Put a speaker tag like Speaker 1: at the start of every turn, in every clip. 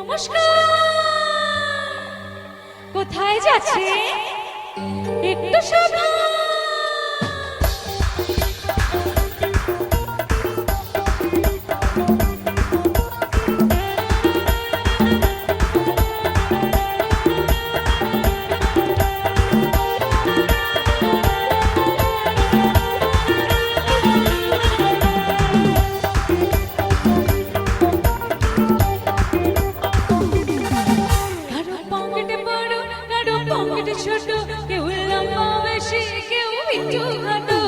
Speaker 1: নমস্কার। কোথায় যাচ্ছে কেউ লম্বা বেশি কেউ একটু খাটো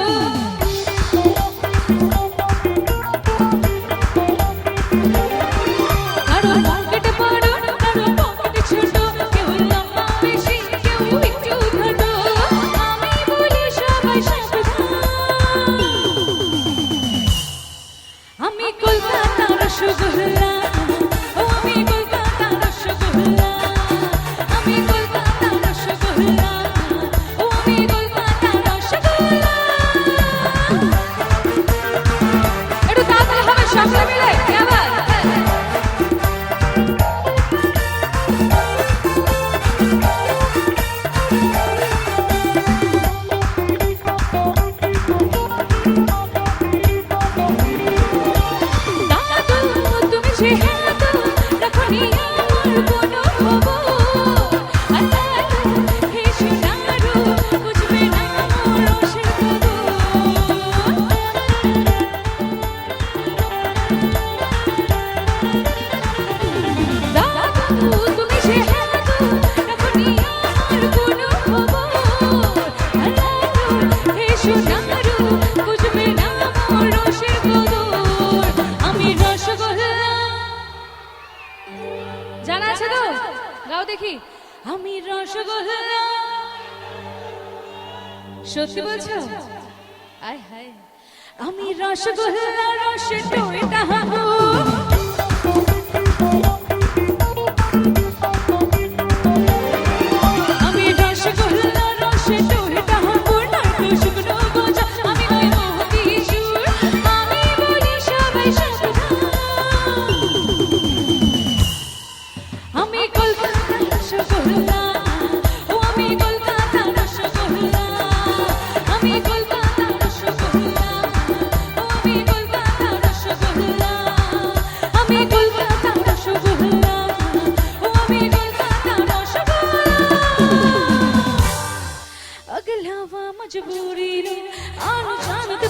Speaker 1: দেখি আমি রসগোল্লা। সত্যি বলছো? আয় হায় আমি রসগোল্লা রসে টই তাহাবু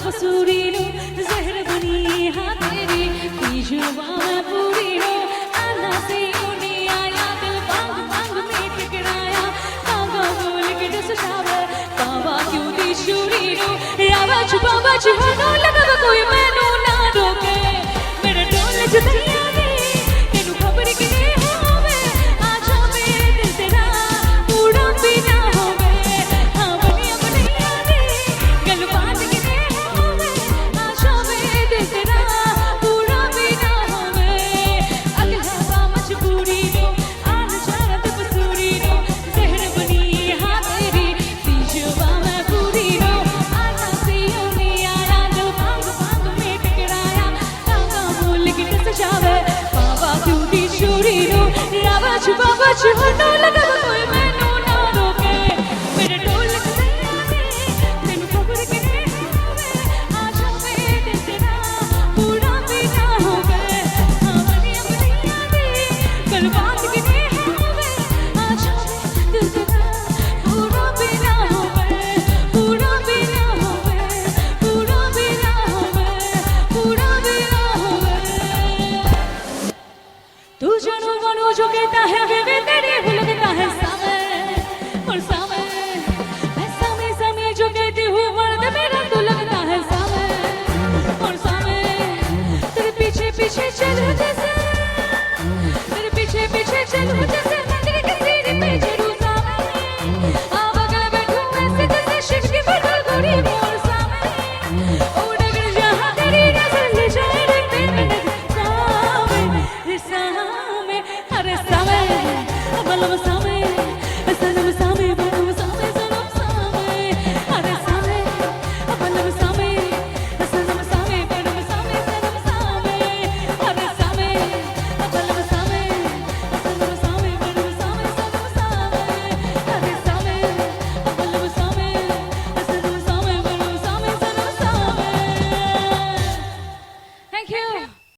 Speaker 1: बसूरी नो, जहर बनी हाँ तेरी। की ज़ुबान पूरी नो, आना से यूनी आया, दिल बांग बांग में टकराया तांगा बोल के डस शावर तावा क्यों दी शूरी नो? रावा छुपा लगा माझी हात लगाव मनोजों कहता है वे वे तेरे भूल कहता है सामने